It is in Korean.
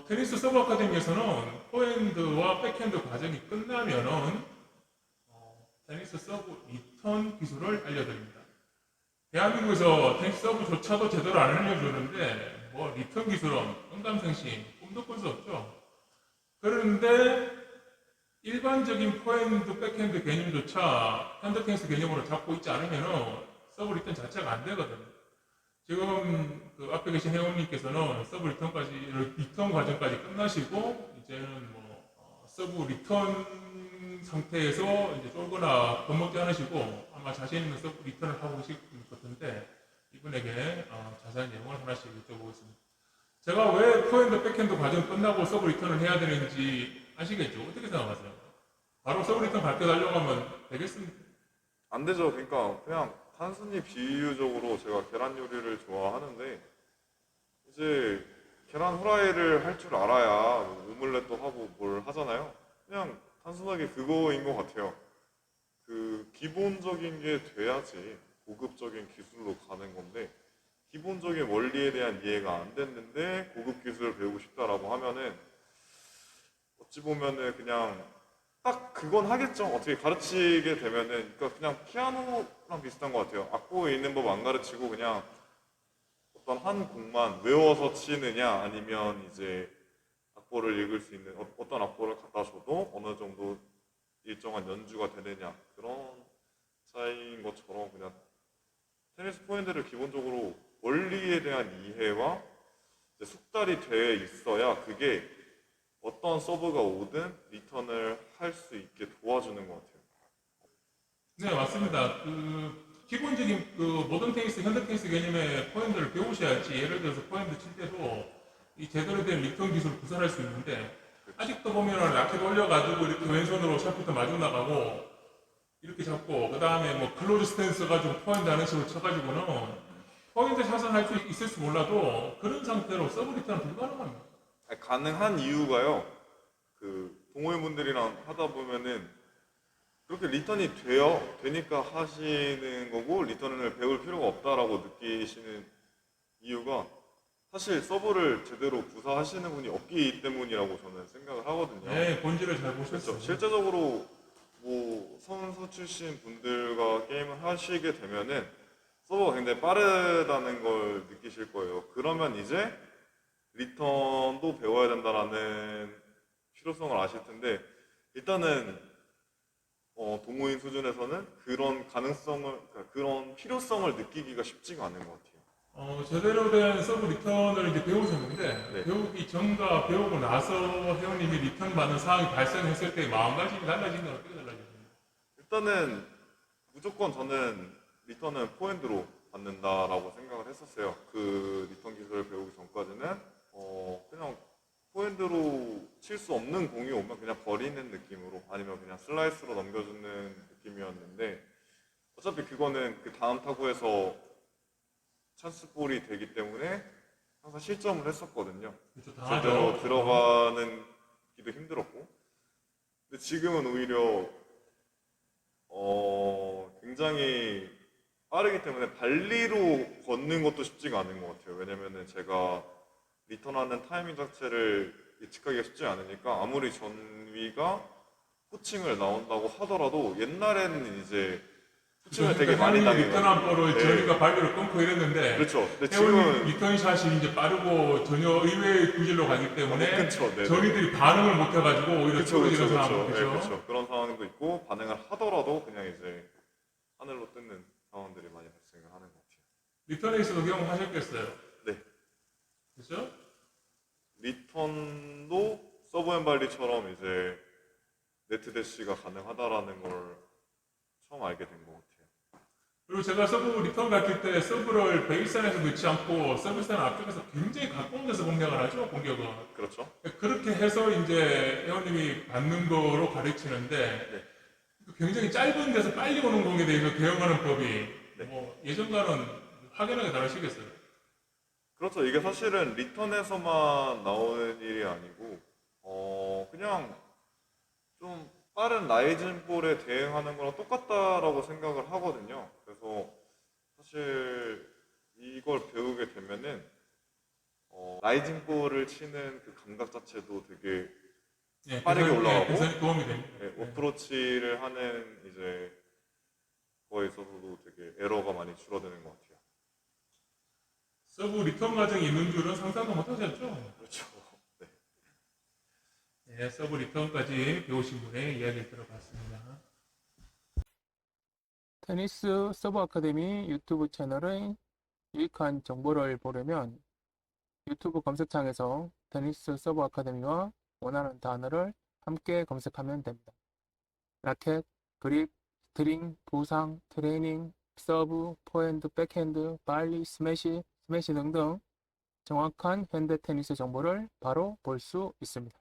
어, 테니스 서브 아카데미에서는 포핸드와 백핸드 과정이 끝나면은 어, 테니스 서브 리턴 기술을 알려드립니다. 대한민국에서 테니스 서브조차도 제대로 안 알려주는데 뭐 리턴 기술은 응감생심 꿈도 꿀 수 없죠. 그런데 일반적인 포핸드 백핸드 개념조차 핸드 테니스 개념으로 잡고 있지 않으면은 서브 리턴 자체가 안 되거든요. 지금 그 앞에 계신 회원님께서는 서브 리턴까지 리턴 과정까지 끝나시고 이제는 뭐 어, 서브 리턴 상태에서 이제 쫄거나 겁먹지 않으시고 아마 자신 있는 서브 리턴을 하고 계실 것 같은데 이분에게 어, 자세한 내용을 하나씩 여쭤보겠습니다. 제가 왜 포핸드 백핸드 과정 끝나고 서브 리턴을 해야 되는지 아시겠죠? 어떻게 생각하세요? 바로 서브 리턴 갈게 달려가면 되겠습니까? 안 되죠. 그러니까 그냥 단순히 비유적으로 제가 계란 요리를 좋아하는데 이제 계란 후라이를 할 줄 알아야 뭐 오믈렛도 하고 뭘 하잖아요. 그냥 단순하게 그거인 것 같아요. 그 기본적인 게 돼야지 고급적인 기술로 가는 건데 기본적인 원리에 대한 이해가 안 됐는데 고급 기술을 배우고 싶다라고 하면은 어찌 보면은 그냥 딱 그건 하겠죠. 어떻게 가르치게 되면은 그러니까 그냥 피아노랑 비슷한 것 같아요. 악보에 있는 법 안 가르치고 그냥 어떤 한 곡만 외워서 치느냐 아니면 이제 악보를 읽을 수 있는 어- 어떤 악보를 갖다 줘도 어느 정도 일정한 연주가 되느냐 그런 차이인 것처럼 그냥 테니스 포핸드를 기본적으로 원리에 대한 이해와 숙달이 돼 있어야 그게 어떤 서브가 오든 리턴을 할 수 있게 도와주는 것 같아요. 네, 맞습니다. 그 기본적인 그 모던 테니스, 현대 테니스 개념의 포핸드를 배우셔야지 예를 들어서 포핸드 칠 때도 이 제대로 된 리턴 기술을 구사할 수 있는데 아직도 보면은 라켓 올려가지고 이렇게 왼손으로 샤프트 마중 나가고 이렇게 잡고 그 다음에 뭐 클로즈 스탠스 가지고 포핸드 하는 식으로 쳐가지고는 포핸드 샷을 할 수 있을지 몰라도 그런 상태로 서브 리턴은 불가능합니다. 아니, 가능한 이유가요. 그 동호회분들이랑 하다 보면은 그렇게 리턴이 돼요. 되니까 하시는 거고 리턴을 배울 필요가 없다라고 느끼시는 이유가 사실 서브를 제대로 구사하시는 분이 없기 때문이라고 저는 생각을 하거든요. 네, 본질을 잘 그렇죠. 보셨죠. 실제적으로 뭐 선수 출신 분들과 게임을 하시게 되면은 서버가 굉장히 빠르다는 걸 느끼실 거예요. 그러면 이제 리턴도 배워야 된다라는 필요성을 아실 텐데 일단은 어, 동호인 수준에서는 그런 가능성을 그러니까 그런 필요성을 느끼기가 쉽지가 않은 것 같아요. 어, 제대로 된 서브 리턴을 이제 배우셨는데 네. 배우기 전과 배우고 나서 회원님이 리턴 받는 상황이 발생했을 때 마음가짐이 달라진 건 어떻게 달라졌습니까? 일단은 무조건 저는 리턴은 포핸드로 받는다라고 생각을 했었어요. 그 리턴 기술을 배우기 전까지는 어 그냥 포핸드로 칠 수 없는 공이 오면 그냥 버리는 느낌으로 아니면 그냥 슬라이스로 넘겨주는 느낌이었는데 어차피 그거는 그 다음 타구에서 찬스볼이 되기 때문에 항상 실점을 했었거든요. 제대로. 들어가는 기도 힘들었고 근데 지금은 오히려 어 굉장히 빠르기 때문에 발리로 걷는 것도 쉽지가 않은 것 같아요 왜냐면은 제가 리턴하는 타이밍 자체를 예측하기가 쉽지 않으니까 아무리 전위가 후칭을 나온다고 하더라도 옛날에는 이제 후칭을 되게 많이 회원님이 리턴 한 당했거든요 볼을 네. 저희가 발리로 끊고 이랬는데 그렇죠 근데 지금은 리턴 샷이 이제 빠르고 전혀 의외의 구질로 가기 때문에 그쵸 네, 네. 저희들이 반응을 못 해가지고 오히려 떨어지는 상황 네, 그죠? 그쵸 그런 상황도 있고 반응을 하더라도 그냥 이제 하늘로 뜯는 상황들이 많이 발생을 하는 것 같아요 리턴에서도 경험하셨겠어요. 네. 그렇죠? 리턴도 서브 앤발리처럼 이제 네트 대시가 가능하다라는 걸 처음 알게 된 것 같아요 그리고 제가 서브 리턴 갔을 때 서브를 베이스라인에서 넣지 않고 서비스라인 앞쪽에서 굉장히 가까운 데서 공략을 하죠 공격은 그렇죠 그렇게 해서 이제 회원님이 받는 거로 가르치는데 네. 굉장히 짧은 데서 빨리 오는 공에 대해서 대응하는 법이 네. 뭐 예전과는 확연하게 다르시겠어요. 그렇죠. 이게 사실은 리턴에서만 나오는 일이 아니고, 어, 그냥 좀 빠른 라이즌 볼에 대응하는 거랑 똑같다라고 생각을 하거든요. 그래서 사실 이걸 배우게 되면은 어, 라이징 볼을 치는 그 감각 자체도 되게 예, 빠르게 예, 올라가고. 개선에 도움이 됩니다. 네, 어프로치를 하는 이제 거에 있어서도 되게 에러가 많이 줄어드는 것 같아요. 서브 리턴 과정이 있는 줄은 상상도 못하셨죠? 그렇죠. 네. 네, 서브 리턴까지 배우신 분의 이야기를 들어봤습니다. 테니스 서브 아카데미 유튜브 채널의 유익한 정보를 보려면 유튜브 검색창에서 테니스 서브 아카데미와 원하는 단어를 함께 검색하면 됩니다. 라켓, 그립, 스트링, 부상, 트레이닝, 서브, 포핸드, 백핸드, 발리, 스매시, 스매시 등등 정확한 현대 테니스 정보를 바로 볼 수 있습니다.